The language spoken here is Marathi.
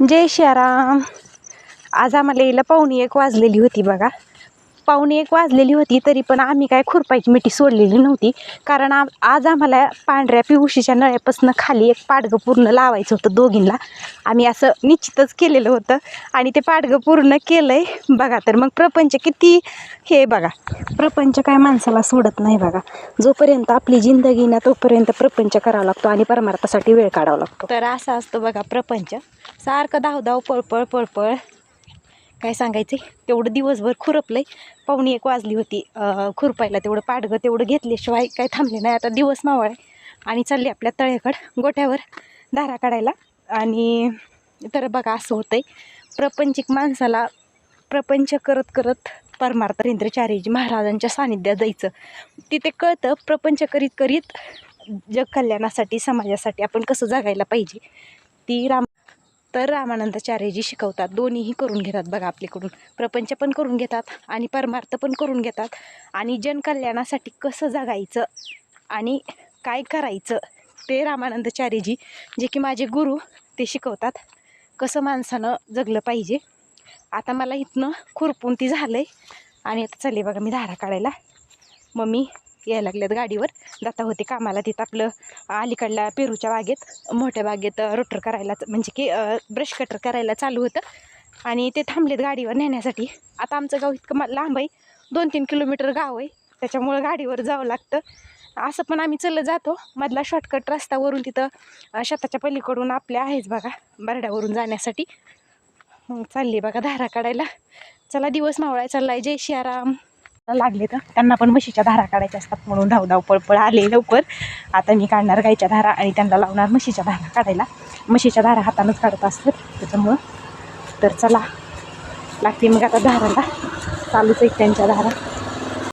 जय श्याराम. आज आम्हाला इला पाहुणी एक वाजलेली होती बघा. पावणे एक वाजलेली होती तरी पण आम्ही काय खुरपायची मिठी सोडलेली नव्हती. कारण आ आज आम्हाला पांढऱ्या पिवशीच्या नळ्यापासून खाली एक पाडगं पूर्ण लावायचं होतं दोघींना. आम्ही असं निश्चितच केलेलं होतं. आणि ते पाडगं पूर्ण केलं आहे बघा तर मग प्रपंच किती हे बघा. प्रपंच काय माणसाला सोडत नाही बघा. जोपर्यंत आपली जिंदगी ना तोपर्यंत प्रपंच करावा लागतो आणि परमार्थासाठी वेळ काढावा लागतो. तर असं असतं बघा प्रपंच. सारखं धाव धाव पळपळ पळपळ. काय सांगायचे तेवढं दिवसभर खुरपलंय. पाहुणी एक वाजली होती. खुरपायला तेवढं पाडगं तेवढं घेतल्याशिवाय काय थांबले नाही. आता दिवस मावळ आहे आणि चालले आपल्या तळ्याकड गोठ्यावर धारा काढायला. आणि तर बघा असं होतं आहे प्रपंचिक माणसाला प्रपंच करत करत परमार्थ रेंद्रचार्यजी महाराजांच्या सानिध्यात जायचं. तिथे कळतं प्रपंच करीत करीत जग कल्याणासाठी समाजासाठी आपण कसं जगायला पाहिजे? ती राम तर रामानंदाचार्यजी शिकवतात. दोन्हीही करून घेतात बघा आपल्याकडून. प्रपंच पण करून घेतात आणि परमार्थ पण करून घेतात. आणि जनकल्याणासाठी कसं जगायचं आणि काय करायचं ते रामानंदाचार्यजी जे की माझे गुरु ते शिकवतात. कसं माणसानं जगलं पाहिजे. आता मला इथनं खुरपून ती झालं आहे आणि आता चले बघा मी धारा काढायला. मम्मी यायला लागल्यात गाडीवर. जाता होते कामाला. तिथं आपलं अलीकडल्या पेरूच्या बागेत मोठ्या बागेत रोटर करायला म्हणजे की ब्रश कटर करायला चालू होतं. आणि ते थांबलेत गाडीवर नेण्यासाठी. आता आमचं गाव इतकं लांब आहे. दोन तीन किलोमीटर गाव आहे. त्याच्यामुळं गाडीवर जावं लागतं. असं पण आम्ही चलत जातो. मधला शॉर्टकट रस्त्यावरून तिथं शेताच्या पलीकडून आपल्या आहेच बघा बरड्यावरून जाण्यासाठी. चालली बघा धारा काढायला. चला दिवस मावळाय चाललाय. जय शियाराम लागले तर. त्यांना पण म्हशीच्या धारा काढायच्या असतात म्हणून धावधाव पळपळ आले लवकर. आता मी काढणार गाईच्या धारा आणि त्यांना लावणार म्हशीच्या धारा काढायला. म्हशीच्या धारा हातानंच काढत असतात त्याच्यामुळं. तर चला लागते मग आता धाराला. चालूच आहे त्यांच्या धारा.